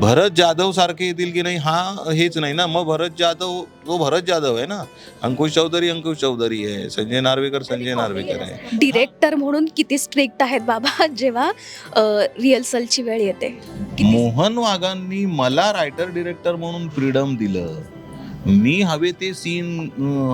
भरत जाधव सारखे येतील की नाही हा हेच नाही ना. मग भरत जाधव तो भरत जाधव आहे ना. अंकुश चौधरी अंकुश चौधरी आहे. संजय नार्वेकर संजय नार्वेकर आहे. डिरेक्टर म्हणून किती स्ट्रिक्ट आहेत बाबा जेव्हा रिहर्सलची वेळ येते. मोहन वाघांनी मला रायटर डिरेक्टर म्हणून फ्रीडम दिलं. मी हवे ते सीन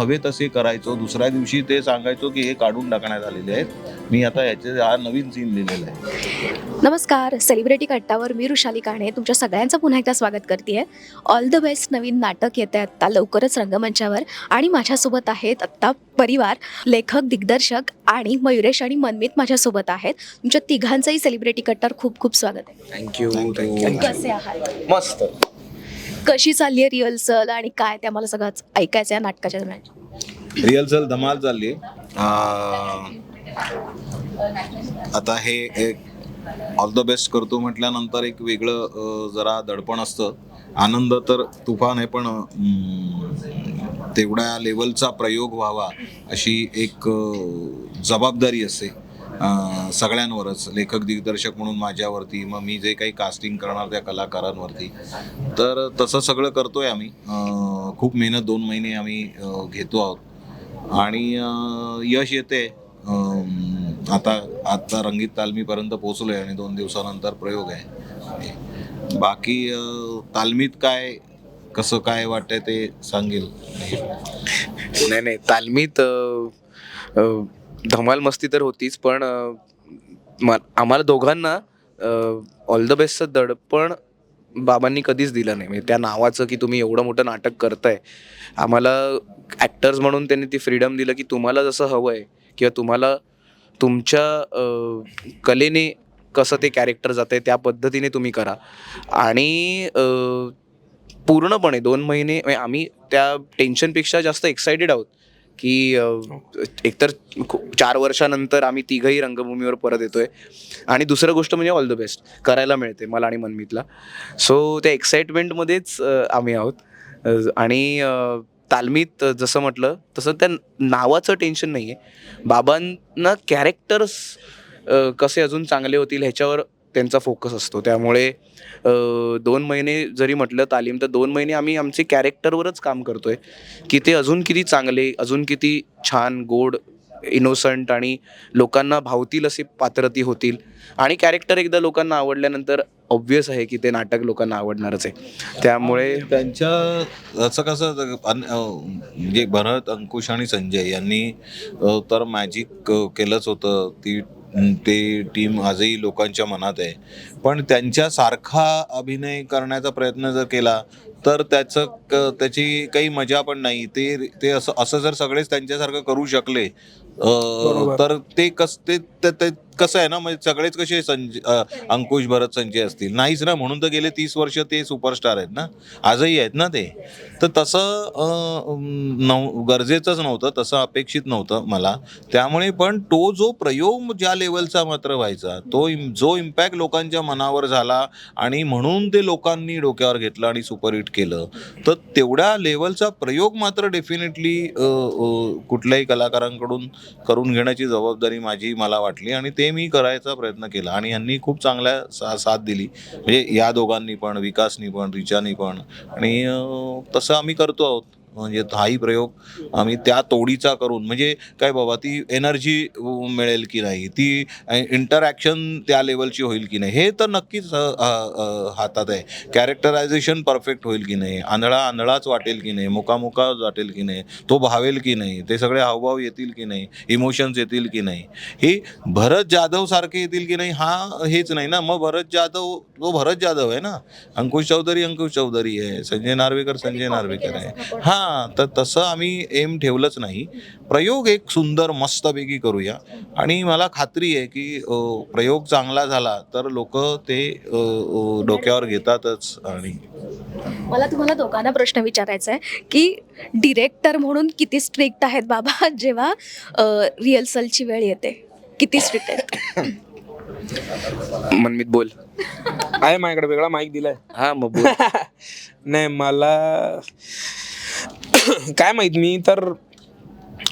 हवे तसे करायचो. दुसऱ्या दिवशी ते सांगायचो की हे काढून टाकण्यात आलेले आहेत. मी आता याचे हा नवीन सीन लिहिलेला आहे. नमस्कार. सेलिब्रिटी कट्टावर मी रुशाली काणे. तुमच्या सगळ्यांचं पुन्हा एकदा स्वागत करते ऑल द बेस्ट नवीन नाटक येते आत्ता लवकरच रंगमंचावर आणि माझ्यासोबत आहेत आत्ता परिवार लेखक दिग्दर्शक आणि मयुरेश आणि मनमित माझ्यासोबत आहेत. तुमच्या तिघांचंही सेलिब्रिटी कट्टावर खूप खूप स्वागत आहे. थँक्यू कसे आहात? मस्त. कशी चालली आहे रिहर्सल आणि काय ते आम्हाला सगळंच ऐकायचं आहे नाटकाच्या दरम्यान? रिहर्सल धमाल चालली आता हे एक ऑल द बेस्ट करतो म्हटल्यानंतर एक वेगळं जरा दडपण असतं. आनंद तर तुफान आहे पण तेवढ्या लेवलचा प्रयोग व्हावा अशी एक जबाबदारी असते. सगळ्यांवरच. लेखक दिग्दर्शक म्हणून माझ्यावरती मग मी जे काही कास्टिंग करणार त्या कलाकारांवरती. तर तसं सगळं करतोय आम्ही. खूप मेहनत दोन महिने आम्ही घेतो आहोत. आणि यश येते आता आता रंगीत तालमीपर्यंत पोहोचलोय आणि दोन दिवसानंतर प्रयोग आहे. बाकी तालमीत काय कसं काय वाटतंय ते सांगेल. नाही नाही. तालमीत धमाल मस्ती तर होतीच पण म- आम्हाला दोघांना ऑल द बेस्टचं दडपण बाबांनी कधीच दिलं नाही. म्हणजे त्या नावाचं की तुम्ही एवढं मोठं नाटक करताय आम्हाला ॲक्टर्स म्हणून त्यांनी ती फ्रीडम दिलं की तुम्हाला जसं हवं आहे किंवा तुम्हाला तुमच्या कलेने कसं ते कॅरेक्टर जात आहे त्या पद्धतीने तुम्ही करा. आणि पूर्णपणे दोन महिने म्हणजे आम्ही त्या टेन्शनपेक्षा जास्त एक्सायटेड आहोत. की एकतर खूप- चार वर्षानंतर आम्ही तिघही रंगभूमीवर परत येतोय. आणि दुसरं गोष्ट म्हणजे ऑल द बेस्ट करायला मिळते मला आणि मनमीतला. सो त्या एक्साइटमेंटमध्येच आम्ही आहोत. आणि तालमीत जसं म्हटलं तसं त्या नावाचं टेन्शन नाही आहे बाबांना कॅरेक्टर्स कसे अजून चांगले होतील ह्याच्यावर त्यांचा फोकस असतो. त्यामुळे दोन महिने जरी म्हटलं तालीम तर दोन महिने आम्ही आमचे कॅरेक्टरवरच काम करतोय. की ते अजून किती चांगले अजून किती छान गोड इनोसंट आणि लोकांना भावतील असे पात्र ती होतील. आणि कॅरेक्टर एकदा लोकांना आवडल्यानंतर ऑब्वियस आहे की ते नाटक लोकांना आवडणारच आहे. त्यामुळे त्यांच्या असं कसं अन- म्हणजे भरत अंकुश आणि संजय यांनी तर मॅजिक केलंच होतं. ती ते टीम आजही लोकांच्या मनात आहे. पण त्यांच्यासारखा अभिनय करण्याचा प्रयत्न जर केला तर त्याचं क- त्याची काही मजा पण नाही. ते ते असं असं जर सगळेच त्यांच्यासारखं करू शकले अं, तर ते कस ते ते- ते कसं आहे ना म्हणजे सगळेच कसे संजय अं, अंकुश भरत संजय असतील. नाहीच ना म्हणून तर गेले तीस वर्ष ते सुपरस्टार आहेत ना. आजही आहेत ना ते. तर तसं अं, नव गरजेचंच नव्हतं तसं अपेक्षित नव्हतं मला. त्यामुळे पण तो जो प्रयोग ज्या लेवलचा मात्र व्हायचा तो इम- जो इम्पॅक्ट लोकांच्या मनावर झाला आणि म्हणून ते लोकांनी डोक्यावर घेतलं आणि सुपरहिट केलं तर तेवढ्या लेवलचा प्रयोग मात्र डेफिनेटली कुठल्याही कलाकारांकडून करून घेण्याची जबाबदारी माझी मला वाटली आणि ते मी करायचा प्रयत्न केला आणि यांनी खूप चांगल्या सा साथ दिली. म्हणजे या दोघांनी पण विकासनी पण रिचानी पण आणि तसं आम्ही करतो आहोत. म्हणजे हाही प्रयोग आम्ही त्या तोडीचा करून म्हणजे काय बाबा ती एनर्जी मिळेल की नाही? ती इंटरॅक्शन त्या लेवलची होईल की नाही? हे तर नक्कीच हातात आहे. कॅरेक्टरायझेशन परफेक्ट होईल की नाही? आंधळा आंधळाच वाटेल की नाही? मुकामुका वाटेल की नाही? तो भावेल की नाही? ते सगळे हावभाव येतील की नाही? इमोशन्स येतील की नाही? हे भरत जाधव सारखे येतील की नाही? हा हेच नाही ना. मग भरत जाधव तो भरत जाधव आहे ना? अंकुश चौधरी अंकुश चौधरी आहे. संजय नार्वेकर संजय नार्वेकर आहे. हां. तर तसं आम्ही एम ठेवलंच नाही. प्रयोग एक सुंदर मस्तपैकी करूया. आणि मला खात्री आहे की प्रयोग चांगला झाला तर लोक ते डोक्यावर घेतातच आणि मला तुम्हाला दोघांना प्रश्न विचारायचा आहे की डिरेक्टर म्हणून किती स्ट्रिक्ट आहेत बाबा जेव्हा रिहर्सलची वेळ येते? किती स्ट्रिक्ट आहेत? मनमीत बोल. आहे माझ्याकडे वेगळा माईक दिलाय. हा मग बोल. नाही मला काय माहीत मी तर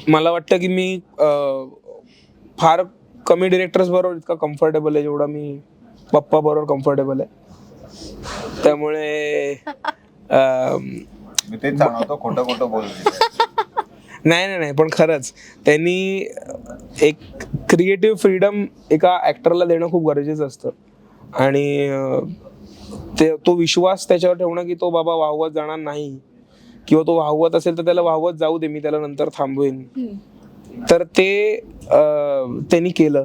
मला वाटतं की मी फार कमी डिरेक्टर्स बरोबर इतका कम्फर्टेबल आहे जेवढा मी पप्पा बरोबर कम्फर्टेबल आहे. त्यामुळे अं, मी तेच सांगतो खोटं नाही नाही नाही पण खरंच त्यांनी एक क्रिएटिव्ह फ्रीडम एका ॲक्टरला देणं खूप गरजेचं असतं. आणि ते तो विश्वास त्याच्यावर ठेवणं की तो बाबा वाहवत जाणार नाही. किंवा तो वाहवत असेल तर त्याला वाहवत जाऊ दे मी त्याला नंतर थांबवेन. तर ते त्यांनी केलं.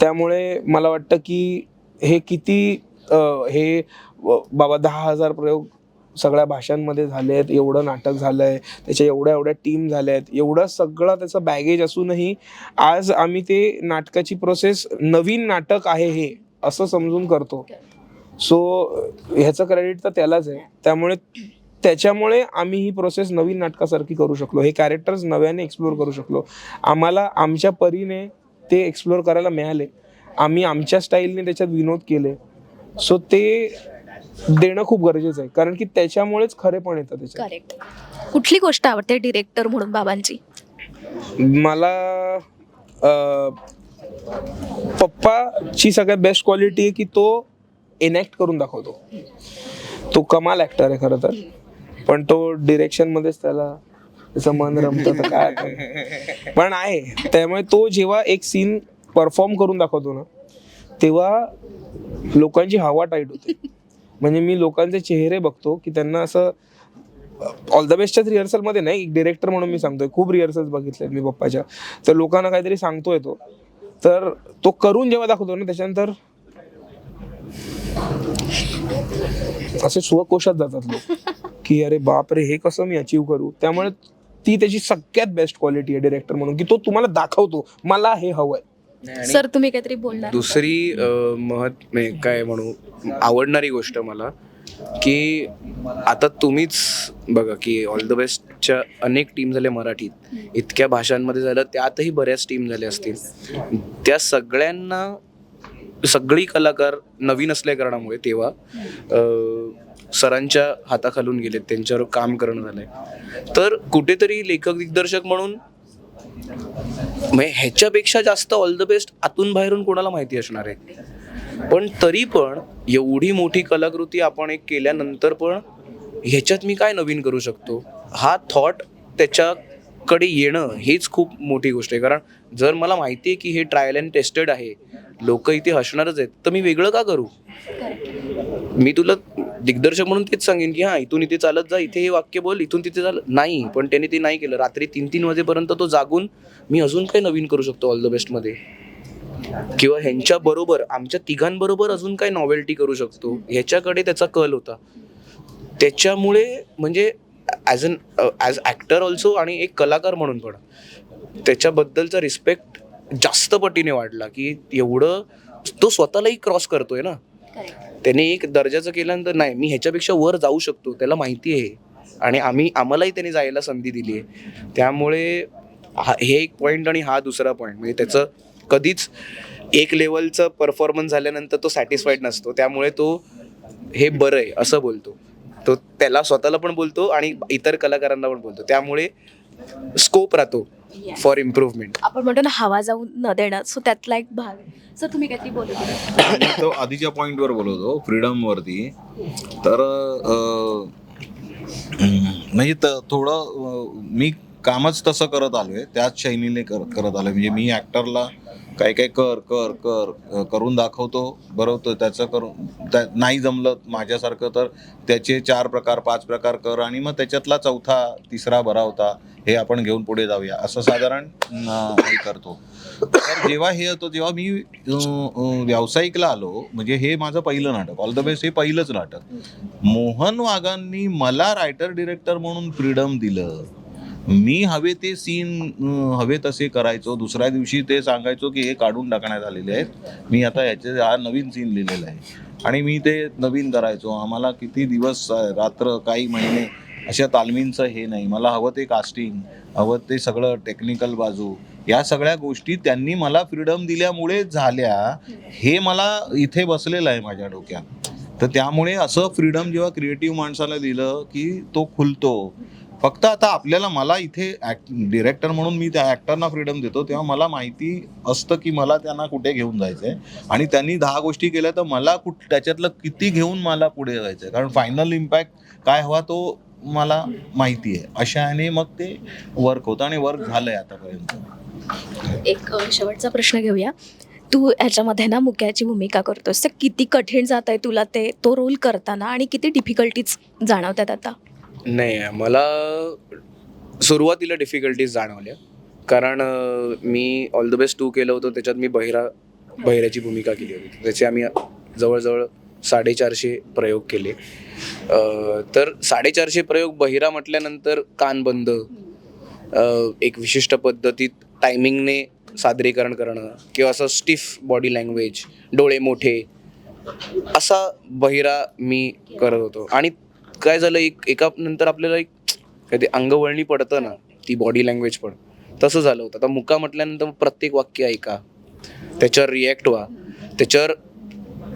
त्यामुळे मला वाटतं की हे किती हे बाबा दहा हजार प्रयोग सगळ्या भाषांमध्ये झाले आहेत एवढं नाटक झालं आहे त्याच्या एवढ्या एवढ्या टीम झाल्या आहेत एवढं सगळं त्याचं बॅगेज असूनही आज आम्ही ते नाटकाची प्रोसेस नवीन नाटक आहे हे असं समजून करतो. सो ह्याचं क्रेडिट तर त्यालाच आहे. त्यामुळे त्याच्यामुळे आम्ही ही प्रोसेस नवीन नाटकासारखी करू शकलो. हे कॅरेक्टर्स नव्याने एक्सप्लोर करू शकलो. आम्हाला आमच्या परीने ते एक्सप्लोर करायला मिळाले. आम्ही आमच्या स्टाईलने त्याच्यात विनोद केले. सो ते देणं खूप गरजेचं आहे. कारण की त्याच्यामुळेच खरेपण येतं त्याच्यात. करेक्ट कुठली गोष्ट आवडते डिरेक्टर म्हणून बाबांची? मला अं, पप्पाची सगळ्यात बेस्ट क्वालिटी आहे की तो एनॅक्ट करून दाखवतो. तो कमाल ऍक्टर आहे खरं तर. पण तो डिरेक्शन मध्येच त्याला त्याचं मन रमत तर काय आता. पण आहे. त्यामुळे तो जेव्हा एक सीन परफॉर्म करून दाखवतो ना तेव्हा लोकांची हवा टाईट होते. म्हणजे मी लोकांचे चेहरे बघतो की त्यांना असं ऑल द बेस्टच्याच रिहर्सलमध्ये नाही एक डिरेक्टर म्हणून मी सांगतोय. खूप रिहर्सल्स बघितले मी पप्पाच्या. तर लोकांना काहीतरी सांगतोय तो. तर तो करून जेव्हा दाखवतो ना त्याच्यानंतर असे स्वकोशात जातात लोक. की अरे बाप रे हे कसं मी अचीव करू? त्यामुळे ती त्याची सगळ्यात बेस्ट क्वालिटी आहे डिरेक्टर म्हणून की तो तुम्हाला दाखवतो मला हे हवंय. सर तुम्ही काहीतरी बोलणार? दुसरी महत् काय म्हणू आवडणारी गोष्ट मला की आता तुम्हीच बघा की ऑल द बेस्टच्या अनेक टीम झाल्या मराठीत. इतक्या भाषांमध्ये झालं त्यातही बऱ्याच टीम झाल्या असतील. त्या सगळ्यांना सगळी कलाकार नवीन असल्या कारणामुळे तेव्हा सरांच्या हाताखालून गेलेत त्यांच्यावर काम करणं झालंय. तर कुठेतरी लेखक दिग्दर्शक म्हणून म्हणजे ह्याच्यापेक्षा जास्त ऑल द बेस्ट आतून बाहेरून कोणाला माहिती असणार आहे? पण तरी पण एवढी मोठी कलाकृती आपण एक केल्यानंतर पण ह्याच्यात मी काय नवीन करू शकतो? हा थॉट त्याच्याकडे येणं हेच खूप मोठी गोष्ट आहे. कारण जर मला माहिती आहे की हे ट्रायल अँड टेस्टेड आहे लोक इथे हसणारच आहेत तर मी वेगळं का करू? मी तुला दिग्दर्शक म्हणून तेच सांगेन की हा इथून इथे चालत जा इथे हे वाक्य बोल इथून तिथे चालत नाही पण त्याने ते नाही केलं. रात्री तीन तीन वाजेपर्यंत तो जागून मी अजून काही नवीन करू शकतो ऑल द बेस्टमध्ये किंवा ह्यांच्या बरोबर आमच्या तिघांबरोबर अजून काय नॉवेल्टी करू शकतो? ह्याच्याकडे त्याचा कल होता. त्याच्यामुळे म्हणजे as an as actor also आणि एक कलाकार म्हणून पण त्याच्याबद्दलचा रिस्पेक्ट जास्त पटीने वाढला की एवढं तो स्वतःलाही क्रॉस करतोय ना. त्याने एक दर्जाचं केल्यानंतर नाही मी ह्याच्यापेक्षा वर जाऊ शकतो त्याला माहिती आहे. आणि आम्ही आम्हालाही त्याने जायला संधी दिली आहे. त्यामुळे हा हे एक पॉईंट आणि हा दुसरा पॉईंट म्हणजे त्याचं कधीच एक लेवलचं परफॉर्मन्स झाल्यानंतर तो सॅटिस्फाईड नसतो. त्यामुळे तो हे बरं आहे असं बोलतो. तो त्याला स्वतःला पण बोलतो आणि इतर कलाकारांना पण बोलतो. त्यामुळे स्कोप राहतो. फॉर इम्प्रूव्हमेंट आपण म्हणतो ना हवा जाऊन न देणं सो त्यातला एक भाग सर तुम्ही काहीतरी बोलत होते. मी तो आधीच्या पॉईंटवर बोलवतो फ्रीडम वरती. तर अं, म्हणजे त- थोडं अं, मी कामच तसं करत आलोय त्याच शैलीने कर करत आलोय. म्हणजे मी ऍक्टरला काय काय कर कर कर करून दाखवतो. बरोबर त्याचं करून त्या- नाही जमलं माझ्यासारखं तर त्याचे चार प्रकार पाच प्रकार कर आणि मग त्याच्यातला चौथा तिसरा बरा होता. हे आपण घेऊन पुढे जाऊया. असं साधारण हे करतो. तर जेव्हा हे होतं जेव्हा मी व्यावसायिकला आलो म्हणजे हे माझं पहिलं नाटक. ऑल द बेस्ट हे पहिलंच नाटक. मोहन वाघांनी मला रायटर डिरेक्टर म्हणून फ्रीडम दिलं. मी हवे ते सीन हवे तसे करायचो. दुसऱ्या दिवशी ते सांगायचो की हे काढून टाकण्यात आलेले आहेत. मी आता ह्याचे हा नवीन सीन लिहिलेला आहे. आणि मी ते नवीन करायचो. आम्हाला किती दिवस रात्र काही महिने अशा तालमींचं हे नाही. मला हवं ते कास्टिंग हवं ते सगळं टेक्निकल बाजू. या सगळ्या गोष्टी त्यांनी मला फ्रीडम दिल्यामुळे झाल्या. हे मला इथे बसलेलं आहे माझ्या डोक्यात. तर त्यामुळे असं फ्रीडम जेव्हा क्रिएटिव्ह माणसाला दिलं की तो खुलतो. फक्त आता आपल्याला मला इथे डिरेक्टर म्हणून मी त्या ॲक्टरना फ्रीडम देतो तेव्हा मला माहिती असतं की मला त्यांना कुठे घेऊन जायचं आहे आणि त्यांनी दहा गोष्टी केल्या तर मला कुठ त्याच्यातलं किती घेऊन मला पुढे जायचं आहे कारण फायनल इम्पॅक्ट काय हवा तो मला माहिती आहे. अशाने मग ते वर्क होतं आणि वर्क झालं आहे आतापर्यंत. एक शेवटचा प्रश्न घेऊया. तू ह्याच्यामध्ये ना मुक्याची भूमिका करतोस. तर किती कठीण जात आहे तुला ते तो रोल करताना आणि किती डिफिकल्टीज जाणवतात आता? नाही मला सुरुवातीला डिफिकल्टीज जाणवल्या. कारण मी ऑल द बेस्ट टू केलं होतं. त्याच्यात मी बहिरा बहिऱ्याची भूमिका केली होती. त्याचे आम्ही जवळजवळ साडेचारशे प्रयोग केले. तर साडेचारशे प्रयोग बहिरा म्हटल्यानंतर कान बंद. एक विशिष्ट पद्धतीत टायमिंगने सादरीकरण करणं किंवा असं स्टिफ बॉडी लँग्वेज डोळे मोठे असा बहिरा मी करत होतो. आणि काय झालं एक एका नंतर आपल्याला एक काय ते अंगवळणी पडतं ना ती बॉडी लँग्वेज पण. तसं झालं होतं. आता मुका म्हटल्यानंतर प्रत्येक वाक्य ऐका. त्याच्यावर रिॲक्ट व्हा. त्याच्यावर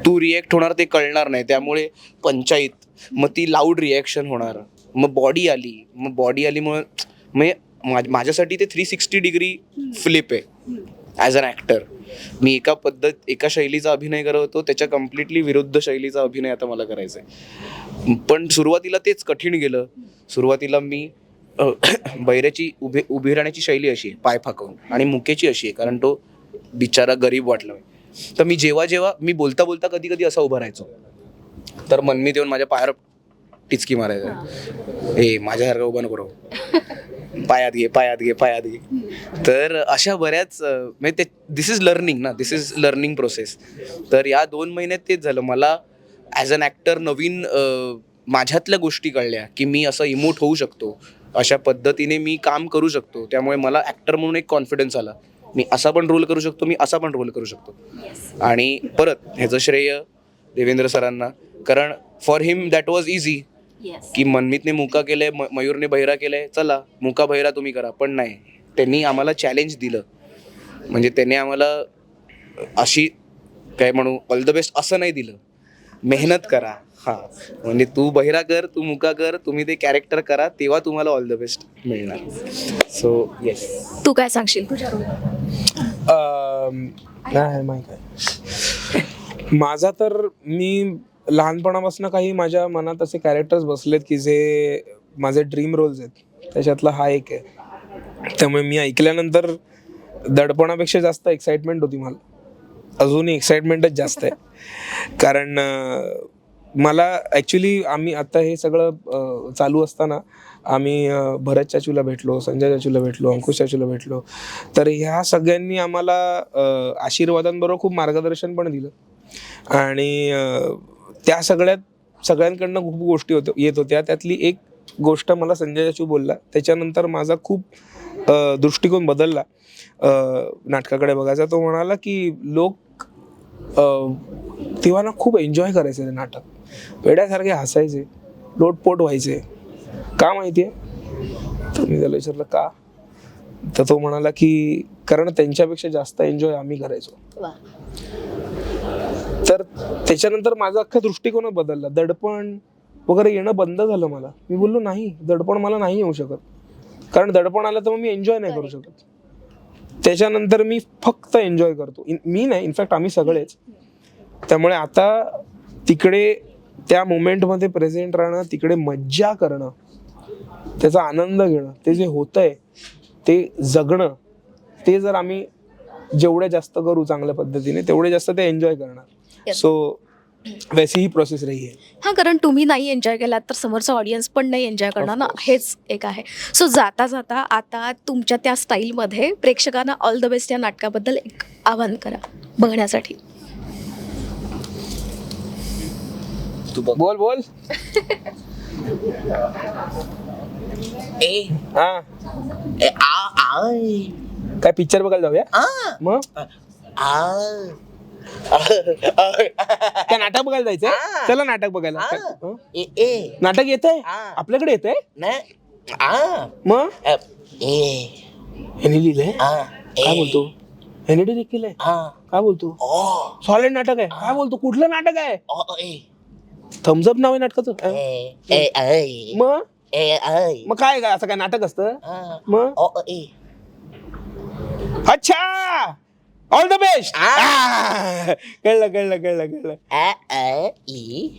तू रिॲक्ट होणार ते कळणार नाही. त्यामुळे पंचायत मग ती लाऊड रिॲक्शन होणार. मग बॉडी आली. मग बॉडी आलीमुळे म्हणजे माझ्यासाठी ते थ्री सिक्स्टी डिग्री फ्लिप आहे. ॲज अन ॲक्टर मी एका पद्धत एका शैलीचा अभिनय करत होतो त्याच्या कम्प्लिटली विरुद्ध शैलीचा अभिनय आता मला करायचा आहे पण सुरुवातीला तेच कठीण गेलं. सुरुवातीला मी बैऱ्याची उभे उभी राहण्याची शैली अशी आहे पाय फाकवून. आणि मुकेची अशी आहे कारण तो बिचारा गरीब वाटला तर मी जेव्हा जेव्हा मी बोलता बोलता कधी कधी असा उभा राहायचो. तर मनमीत येऊन माझ्या पायावर टिचकी मारायचं. ए माझ्यासारखं उभं नको राहू. पायात घे पायात घे पायात घे. तर अशा बऱ्याच म्हणजे ते दिस इज लर्निंग ना दिस इज लर्निंग प्रोसेस तर या दोन महिन्यात तेच झालं. मला ॲज अन ॲक्टर नवीन माझ्यातल्या गोष्टी कळल्या की मी असं इमोट होऊ शकतो. अशा पद्धतीने मी काम करू शकतो. त्यामुळे मला ॲक्टर म्हणून एक कॉन्फिडन्स आला. मी असा पण रोल करू शकतो मी असा पण रोल करू शकतो. आणि परत ह्याचं श्रेय देवेंद्र सरांना. कारण for him that was easy की मनमीतने मुका केलंय म- मयूरने बहिरा केलंय चला मुका बहिरा तुम्ही करा. पण नाही त्यांनी आम्हाला चॅलेंज दिलं. म्हणजे त्याने आम्हाला अशी काय म्हणू ऑल द बेस्ट असं नाही दिलं. मेहनत करा. हा. म्हणजे तू बहिरा कर तू मुका कर तुम्ही ते कॅरेक्टर करा तेव्हा तुम्हाला ऑल द बेस्ट मिळणार. सो येस तू काय सांगशील? तुझ्या माहीत आहे? माझा तर मी लहानपणापासून काही माझ्या मनात असे कॅरेक्टर्स बसलेत की जे माझे ड्रीम रोल्स आहेत. त्याच्यातला हा एक आहे. त्यामुळे मी ऐकल्यानंतर दडपणापेक्षा जास्त एक्साइटमेंट होती मला. अजूनही एक्साइटमेंटच जास्त आहे. कारण मला ॲक्च्युली आम्ही आता हे सगळं चालू असताना आम्ही भरत चाचूला भेटलो संजय चाचूला भेटलो अंकुश चाचूला भेटलो. तर ह्या सगळ्यांनी आम्हाला आशीर्वादांबरोबर खूप मार्गदर्शन पण दिलं. आणि त्या सगळ्यात सगळ्यांकडनं खूप गोष्टी होत्या येत होत्या. त्यातली एक गोष्ट मला संजय चाचू बोलला. त्याच्यानंतर माझा खूप दृष्टिकोन बदलला. नाटकाकडे बघायचा तो म्हणाला की लोक तेव्हा ना खूप एन्जॉय करायचे ते नाटक. वेड्यासारखे हसायचे. लोटपोट व्हायचे. का माहिती आहे तर मी त्याला विचारलं का? तर तो म्हणाला की कारण त्यांच्यापेक्षा जास्त एन्जॉय आम्ही करायचो. तर त्याच्यानंतर माझा अख्खा दृष्टिकोनच बदलला. दडपण वगैरे येणं बंद झालं मला. मी बोललो नाही दडपण मला नाही येऊ शकत. कारण दडपण आलं तर मग मी एन्जॉय नाही करू शकत. त्याच्यानंतर मी फक्त एन्जॉय करतो. मी नाही इनफॅक्ट आम्ही सगळेच. त्यामुळे आता तिकडे त्या मोमेंटमध्ये प्रेझेंट राहणं तिकडे मज्जा करणं त्याचा आनंद घेणं ते जे होतंय ते जगणं ते जर आम्ही जेवढे जास्त करू चांगल्या पद्धतीने तेवढे जास्त ते एन्जॉय करणार. Yes. सो वैसी ही प्रोसेस रही है। हां कारण तुम्ही नाही एन्जॉय केलात तर समोरचा ऑडियन्स पण नाही एन्जॉय करणार ना? हेच एक आहे. सो जाता जाता आता तुमच्या त्या स्टाईलमध्ये प्रेक्षकांना ऑल द बेस्ट या नाटकाबद्दल एक आवाहन करा बघण्यासाठी. तू बघ. बोल बोल. ए. हा. ए आ आय. काय पिक्चर बघायला जाऊया? आ. मग? आ. काय नाटक बघायला जायचंय. चला नाटक बघायला. हा. काय-? ए ए. नाटक येतंय? हा. आपल्याकडे येतंय? नाही. आ मग? अ, ए. ह्याने लिहिलंय? आ काय बोलतो? ह्याने डिरेक्ट केलंय? आ काय बोलतो? ओ. सॉलिड नाटक आहे. काय बोलतो? कुठलं नाटक आहे? ओ ए. थम्सअप नाव आहे नाटकाचं? ए ए ऐ. मग? ए मग काय काय असं काय नाटक असतं? मग? ओ अ, ए. अच्छा! All the best. कळलं कळलं कळलं कळलं.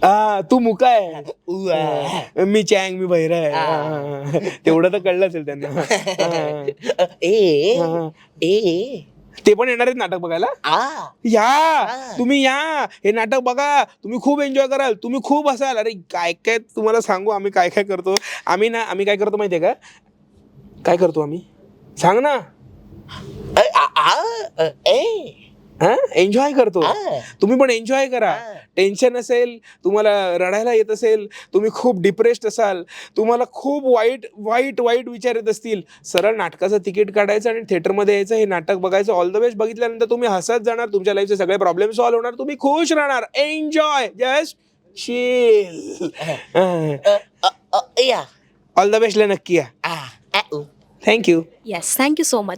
हा तू मुका आहे. मी चँग मी बहिरा आहे. तेवढं तर कळलं असेल त्यांना. हा. ए. हा. ए. ते पण येणार आहेत नाटक बघायला? आ. या. तुम्ही या. हे नाटक बघा. तुम्ही खूप एन्जॉय कराल. तुम्ही खूप असाल अरे काय काय तुम्हाला सांगू? आम्ही काय काय करतो? आम्ही ना आम्ही काय करतो माहितीये का? काय करतो आम्ही? सांग ना. एन्जॉय करतो. तुम्ही पण एन्जॉय करा. हा. टेन्शन असेल तुम्हाला रडायला येत असेल तुम्ही खूप डिप्रेस्ड असाल तुम्हाला खूप वाईट वाईट वाईट विचार येत असतील. सरळ नाटकाचं तिकीट काढायचं आणि थिएटरमध्ये यायचं हे नाटक बघायचं ऑल द बेस्ट बघितल्यानंतर तुम्ही हसत जाणार तुमच्या लाईफचे सगळे प्रॉब्लेम सॉल्व्ह होणार तुम्ही खुश राहणार. एन्जॉय जस्ट शील ऑल द बेस्टला नक्की या. Thank you yes thank you so much